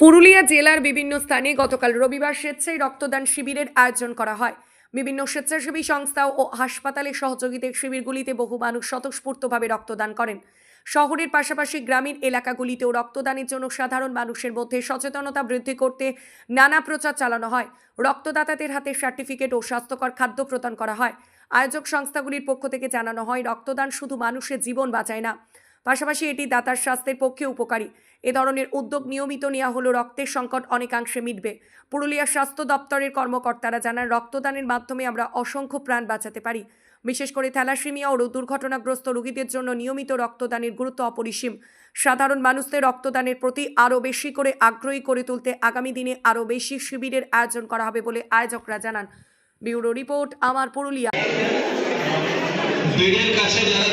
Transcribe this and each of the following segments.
পুরুলিয়া জেলার বিভিন্ন স্থানে গতকাল রবিবার স্বেচ্ছায় রক্তদান শিবিরের আয়োজন করা হয়। বিভিন্ন স্বেচ্ছাসেবী সংস্থা ও হাসপাতালের সহযোগিতায় শিবিরগুলিতে বহু মানুষ স্বতঃস্ফূর্তভাবে রক্তদান করেন। শহরের পাশাপাশি গ্রামীণ এলাকাগুলিতেও রক্তদানের জন্য সাধারণ মানুষের মধ্যে সচেতনতা বৃদ্ধি করতে নানা প্রচার চালানো হয়। রক্তদাতাদের হাতে সার্টিফিকেট ও স্বাস্থ্যকর খাদ্য প্রদান করা হয়। আয়োজক সংস্থাগুলির পক্ষ থেকে জানানো হয়, রক্তদান শুধু মানুষের জীবন বাঁচায় না পাশাপাশি এটি দাতার স্বাস্থ্যের পক্ষে উপকারী। এ ধরনের উদ্যোগ নিয়মিত নেওয়া হলো রক্তের সংকট অনেকাংশে মিটবে। পুরুলিয়ার স্বাস্থ্য দপ্তরের কর্মকর্তারা জানান, রক্তদানের মাধ্যমে আমরা অসংখ্য প্রাণ বাঁচাতে পারি। বিশেষ করে থ্যালাসেমিয়া ও দুর্ঘটনাগ্রস্ত রোগীদের জন্য নিয়মিত রক্তদানের গুরুত্ব অপরিসীম। সাধারণ মানুষদের রক্তদানের প্রতি আরও বেশি করে আগ্রহী করে তুলতে আগামী দিনে আরও বেশি শিবিরের আয়োজন করা হবে বলে আয়োজকরা জানান। ব্যুরো রিপোর্ট, আমার পুরুলিয়া। কাছে যারা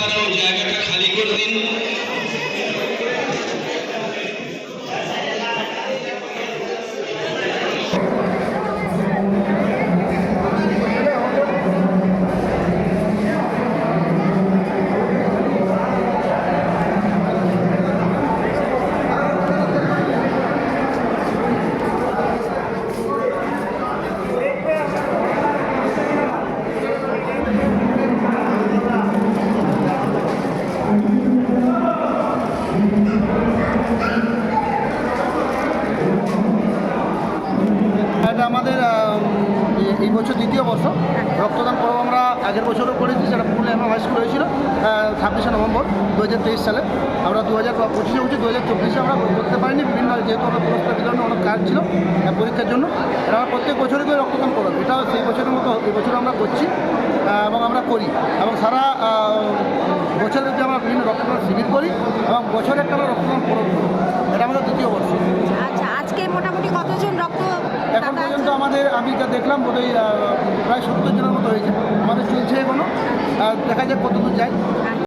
আপনারা ওই জায়গাটা খালি করে দিন। এটা আমাদের আম, এই বছর দ্বিতীয় বর্ষ। রক্তদান পর্ব আমরা আগের বছরও করেছি সেটা পুরুলিয়া এমএম হাই স্কুল হয়েছিল ছাব্বিশে নভেম্বর দু হাজার তেইশ সালে। আমরা দু হাজার পঁচিশে উঠছি দু হাজার চব্বিশে আমরা করতে পারিনি বিভিন্ন যেহেতু আমরা পুরস্কার বিতরণে অনেক কাজ ছিল পরীক্ষার জন্য। এটা প্রত্যেক বছরই করে রক্তদান করব এটাও সেই বছরের মতো এই বছর আমরা করছি এবং আমরা করি। এবং সারা বছরের যে আমরা বিভিন্ন রক্তদান শিবির করি এবং বছরে একটা আমরা রক্তদান করব আমাদের বর্ষ আচ্ছা আজকে মোটামুটি কতজন রক্ত এখন পর্যন্ত আমাদের আমি যা দেখলাম বোধহয় প্রায় সত্তর জনের মতো হয়েছে। আমাদের চলছে এখনও। দেখা যাক কতদূর যায়।